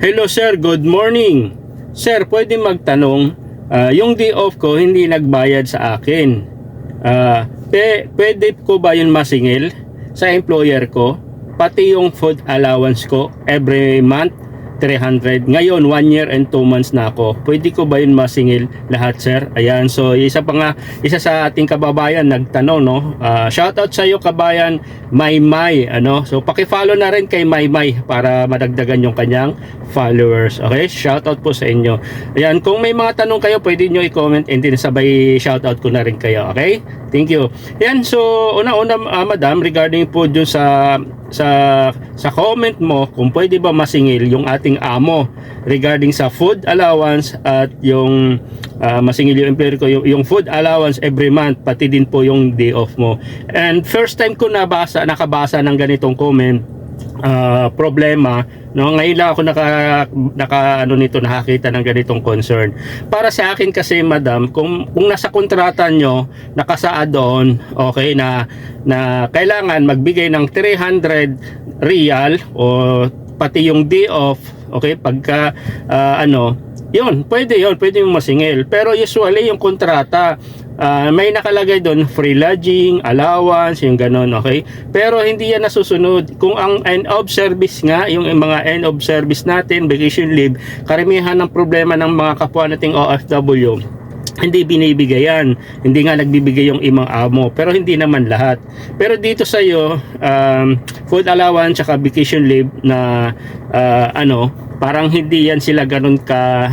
Hello sir, good morning. Sir, pwede magtanong, ah, yung day off ko hindi nagbayad sa akin. Ah, pe, pwede ko ba yun masingil sa employer ko? Pati yung food allowance ko every month 300. Ngayon, 1 year and 2 months na ako. Pwede ko ba yun masingil lahat, sir? Ayan, so isa pa nga, isa sa ating kababayan nagtanong, no? Ah, shout out sa iyo, kabayan, Maymay, ano? So, paki-follow na rin kay Maymay para madagdagan yung kanyang followers. Okay? Shout out po sa inyo. Ayan, kung may mga tanong kayo, pwede nyo i-comment and din sabay shout out ko na rin kayo. Okay? Thank you. Ayan, so una-una, ah, madam, regarding po dun sa sa sa comment mo kung pwede ba masingil yung ating amo regarding sa food allowance at yung ah, masingil yung employer ko yung, yung food allowance every month pati din po yung day off mo. And first time ko nabasa nakabasa ng ganitong comment ah, problema no? Ngayon lang ako naka naka ano nito nakakita ng ganitong concern. Para sa akin kasi madam kung kung nasa kontrata nyo nakasaad doon okay na na kailangan magbigay ng 300 real o pati yung day off okay pagka ah, ano yun pwede yun pwede yung masingil pero usually yung kontrata Ah, may nakalagay doon free lodging, allowance, yung ganon, okay? Pero hindi yan nasusunod. Kung ang end of service nga, yung mga end of service natin, vacation leave, karamihan ng problema ng mga kapwa nating OFW, hindi binibigay yan. Hindi nga nagbibigay yung imang amo. Pero hindi naman lahat. Pero dito sa iyo, um, food allowance at vacation leave na ah, ano, parang hindi yan sila ganun ka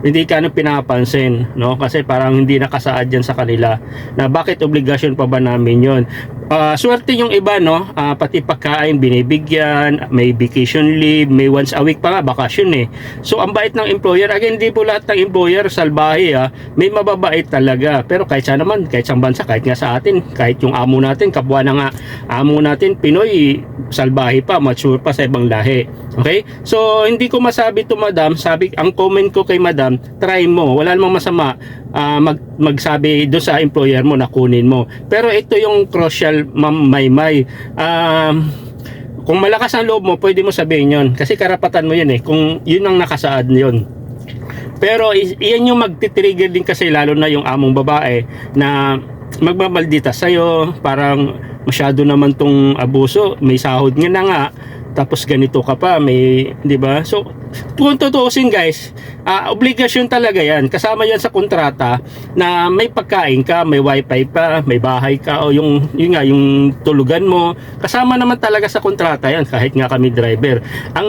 hindi ka ano pinapansin no kasi parang hindi nakasaad yan sa kanila na bakit obligasyon pa ba namin yon Ah, swerte yung iba no? Ah, pati pagkain binibigyan may vacation leave may once a week pa nga bakasyon eh. So ang bait ng employer again hindi po lahat ng employer salbahe ah may mababait talaga. Pero kahit sa naman kahit sa bansa kahit nga sa atin kahit yung amo natin kapwa na nga amo natin Pinoy salbahe pa mature pa sa ibang lahi. Okay? So hindi ko masabi to madam. Sabi ang comment ko kay madam try mo. Wala namang masama ah, mag, magsabi doon sa employer mo na kunin mo. Pero ito yung crucial ma'am Maymay. Um, kung malakas ang loob mo pwede mo sabihin yon kasi karapatan mo yun eh kung yun ang nakasaad yun. Pero iyan yung magti-trigger din kasi lalo na yung among babae na magmamaldita sa'yo, parang masyado naman tong abuso, may sahod nga na nga, tapos ganito ka pa, may, di ba? So, kung tutuusin guys, ah, obligasyon talaga yan. Kasama yan sa kontrata na may pagkain ka, may wifi pa, may bahay ka, o yung, yun nga, yung tulugan mo. Kasama naman talaga sa kontrata yan, kahit nga kami driver. Ang,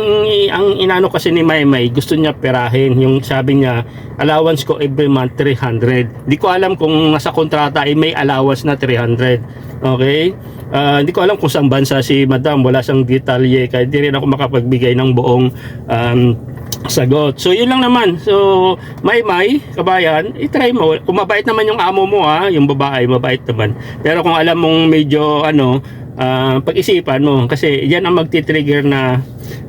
ang inano kasi ni Maymay, gusto niya perahin. Yung sabi niya, allowance ko every month 300. Di ko alam kung nasa kontrata ay may allowance na 300. Okay? Ah, hindi ko alam kung saan bansa si Madam, wala siyang detalye kaya di rin ako makapagbigay ng buong um, sagot. So yun lang naman. So may may kabayan, i-try mo. Kung mabait naman yung amo mo ha, yung babae mabait naman. Pero kung alam mong medyo ano, ah, pag-isipan mo kasi yan ang magti-trigger na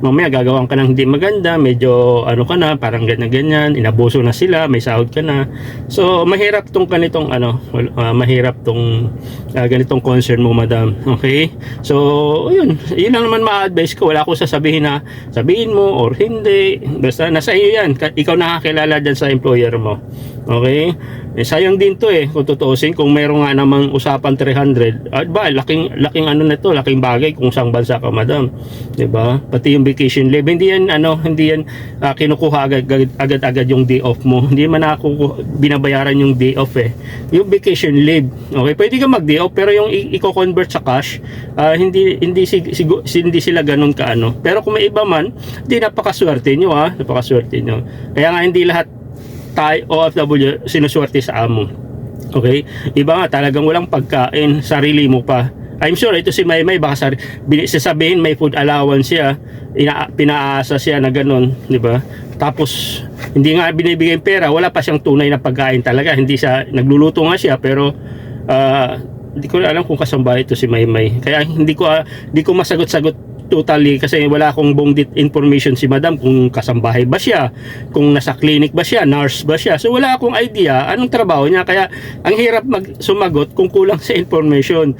mamaya gagawin ka ng hindi maganda, medyo ano ka na, parang ganyan-ganyan, inabuso na sila, may sahod ka na. So, mahirap tong ganitong ano, ah, mahirap tong ah, ganitong concern mo, madam. Okay? So, yun, yun lang naman ma-advise ko. Wala akong sasabihin na sabihin mo or hindi. Basta nasa iyo yan. Ka- Ikaw nakakilala dyan sa employer mo. Okay? Eh, sayang din to eh, kung tutuusin, kung meron nga namang usapan 300, at ba, laking, laking ano na to, laking bagay kung saan bansa ka, madam. 'Di ba? Pati yung vacation leave, hindi yan, ano, hindi yan ah, kinukuha agad, agad, agad yung day off mo. Hindi man ako binabayaran yung day off eh. Yung vacation leave, okay, pwede ka mag day off, pero yung i-convert sa cash, ah, hindi, hindi, sig- sigu- hindi sila ganun ka, ano. Pero kung may iba man, hindi napakaswerte nyo, ha, napakaswerte nyo. Kaya nga hindi lahat tayo OFW sinuswerte sa amo. Okay? Iba nga talagang walang pagkain, sarili mo pa. I'm sure ito si Maymay baka bini- sasabihin may food allowance siya, ina, pinaasa siya na ganun, di ba? Tapos hindi nga binibigay pera, wala pa siyang tunay na pagkain talaga. Hindi siya nagluluto nga siya pero ah, hindi ko alam kung kasamba ito si Maymay. Kaya hindi ko ah, hindi ko masagot-sagot totally kasi wala akong buong information si madam kung kasambahay ba siya, kung nasa clinic ba siya, nurse ba siya. So wala akong idea anong trabaho niya kaya ang hirap mag sumagot kung kulang sa information.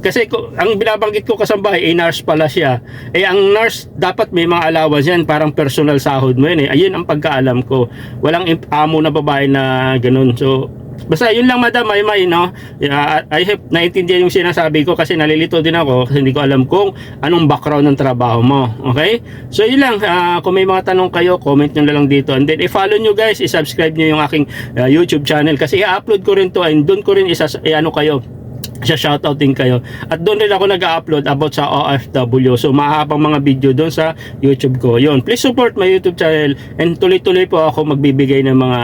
Kasi ko, ang binabanggit ko kasambahay, eh, nurse pala siya. Eh, ang nurse, dapat may mga allowance yan, parang personal sahod mo yun eh. Ayun ang pagkaalam ko. Walang amo na babae na ganun. So, basta yun lang madam, may may, no? Yeah, I hope naintindihan yung sinasabi ko kasi nalilito din ako kasi hindi ko alam kung anong background ng trabaho mo. Okay? So, yun lang. Ah, kung may mga tanong kayo, comment nyo na lang dito. And then, i-follow nyo guys, i-subscribe nyo yung aking ah, YouTube channel kasi i-upload ko rin to and doon ko rin isa, ano kayo, siya shoutouting kayo. At doon rin ako nag-upload about sa OFW. So mahabang mga video doon sa YouTube ko. Yun, please support my YouTube channel and tuloy-tuloy po ako magbibigay ng mga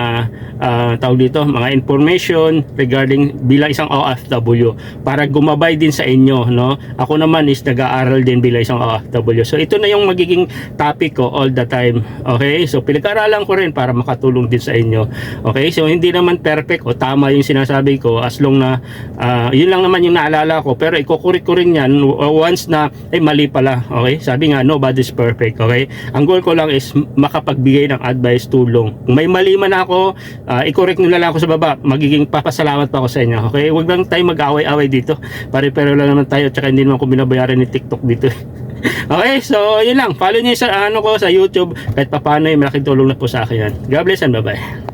ah, tawag dito, mga information regarding bilang isang OFW para gumabay din sa inyo, no? Ako naman is nag-aaral din bilang isang OFW. So ito na yung magiging topic ko all the time. Okay? So pinag-aralan ko rin para makatulong din sa inyo. Okay? So hindi naman perfect o tama yung sinasabi ko as long na ah, yun lang naman yung naalala ko pero ikukurik ko rin yan w- once na eh mali pala okay? Sabi nga nobody's perfect okay? Ang goal ko lang is makapagbigay ng advice tulong. Kung may mali man ako uh, i-correct nyo na lang ako sa baba magiging papasalamat pa ako sa inyo okay? Wag lang tayo mag-away-away dito. Pare-pero lang naman tayo tsaka hindi naman ko binabayaran ni TikTok dito Okay, so yun lang. Follow niyo sa ano ko sa YouTube. Kahit papaano, eh, malaking tulong na po sa akin yan. God bless and bye-bye.